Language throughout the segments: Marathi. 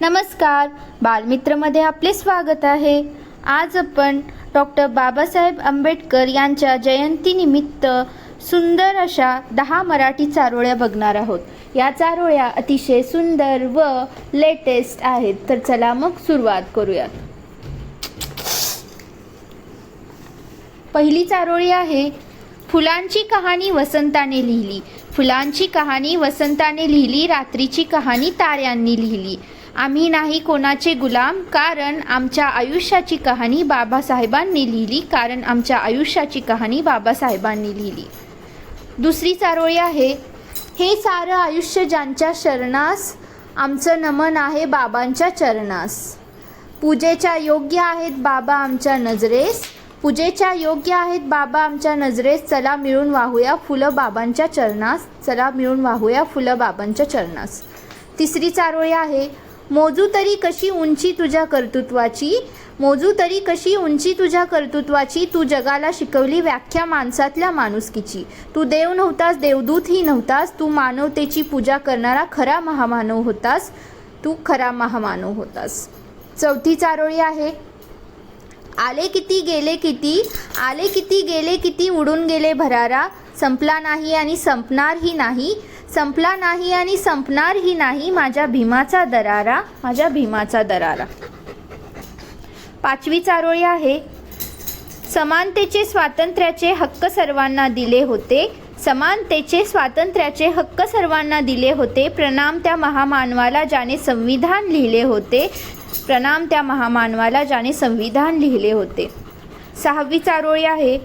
नमस्कार. बालमित्रमध्ये आपले स्वागत आहे. आज आपण डॉक्टर बाबासाहेब आंबेडकर यांच्या जयंतीनिमित्त सुंदर अशा दहा मराठी चारोळ्या बघणार आहोत. या चारोळ्या अतिशय सुंदर व लेटेस्ट आहेत. तर चला मग सुरुवात करूयात. पहिली चारोळी आहे फुलांची कहाणी वसंताने लिहिली. फुलांची कहाणी वसंताने लिहिली रात्रीची कहाणी ताऱ्यांनी लिहिली. आम्ही नाही कोणाचे गुलाम कारण आमच्या आयुष्याची कहाणी बाबासाहेबांनी लिहिली कारण आमच्या आयुष्याची कहाणी बाबासाहेबांनी लिहिली. दुसरी चारोळी आहे हे सारं आयुष्य ज्यांच्या शरणास आमचं नमन आहे बाबांच्या चरणास. पूजेच्या योग्य आहेत बाबा आमच्या नजरेस पूजेच्या योग्य आहेत बाबा आमच्या नजरेस चला मिळून वाहूया फुलं बाबांच्या चरणास चला मिळून वाहूया फुलं बाबांच्या चरणास. तिसरी चारोळी आहे मोजू तरी कशी उंची तुझ्या कर्तृत्वाची? मोजू तरी कशी उंची तुझ्या कर्तृत्वाची? तू जगाला शिकवली व्याख्या माणसातल्या माणुसकीची. तू देव नव्हतास देवदूतही नव्हतास. तू मानवतेची पूजा करणारा खरा महामानव होतास. तू खरा महामानव होतास. चौथी चारोळी आहे. आले किती गेले किती? आले किती गेले किती उडून गेले भरारा. संपला नाही आणि संपणारही नाही. संपला नाही आणि संपणारही नाही माझ्या भीमाचा दरारा माझ्या भीमाचा दरारा. पाचवी चारोळी आहे. समानतेचे स्वातंत्र्याचे हक्क सर्वांना दिले होते. समानतेचे स्वातंत्र्याचे हक्क सर्वांना दिले होते. प्रणाम त्या महामानवाला ज्याने संविधान लिहिले होते. प्रणाम त्या महामानवाला ज्याने संविधान लिहिले होते. सहावी चारोळी आहे.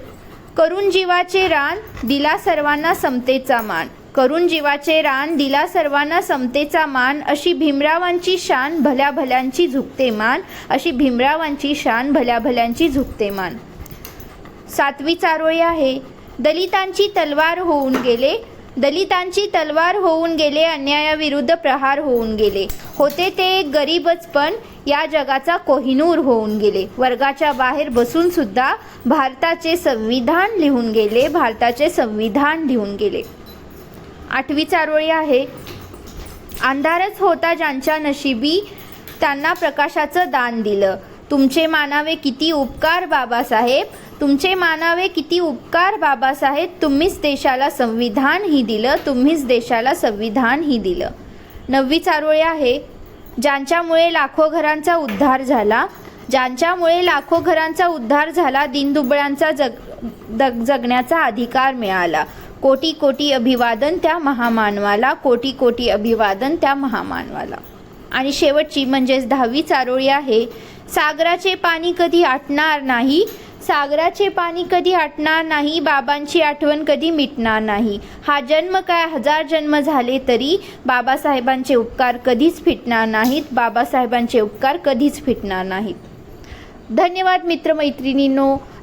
करून जीवाचे रान दिला सर्वांना समतेचा मान. करून जीवाचे रान दिला सर्वांना समतेचा मान अशी भीमरावांची शान भल्या भल्यांची झुकते मान अशी भीमरावांची शान भल्या भल्यांची झुकते मान. सातवी चारोळी आहे. दलितांची तलवार होऊन गेले. दलितांची तलवार होऊन गेले अन्यायाविरुद्ध प्रहार होऊन गेले. होते ते एक गरीबच पण या जगाचा कोहिनूर होऊन गेले. वर्गाच्या बाहेर बसून सुद्धा भारताचे संविधान लिहून गेले भारताचे संविधान लिहून गेले. आठवी चारोळी आहे. अंधारच होता ज्यांच्या नशिबी त्यांना प्रकाशाचं दान दिलं. तुमचे मानावे किती उपकार बाबासाहेब. तुमचे मानावे किती उपकार बाबासाहेब. तुम्हीच देशाला संविधानही दिलं. तुम्हीच देशाला संविधानही दिलं. नववी चारोळी आहे. ज्यांच्यामुळे लाखो घरांचा उद्धार झाला. ज्यांच्यामुळे लाखो घरांचा उद्धार झाला दिनदुबळ्यांचा जग दग जगण्याचा अधिकार मिळाला. कोटी कोटी अभिवादन त्या महामानवाला कोटी कोटी अभिवादन त्या महामानवाला. आणि शेवटची म्हणजेच दहावी चारोळी आहे सागराचे पाणी कधी आटणार नाही? सागराचे पाणी कधी आटणार नाही? बाबांची आठवण कधी मिटणार नाही? हा जन्म काय? हजार जन्म झाले तरी बाबासाहेबांचे उपकार कधीच फिटणार नाहीत. बाबासाहेबांचे उपकार कधीच फिटणार नाहीत. धन्यवाद मित्रमैत्रिणींनो.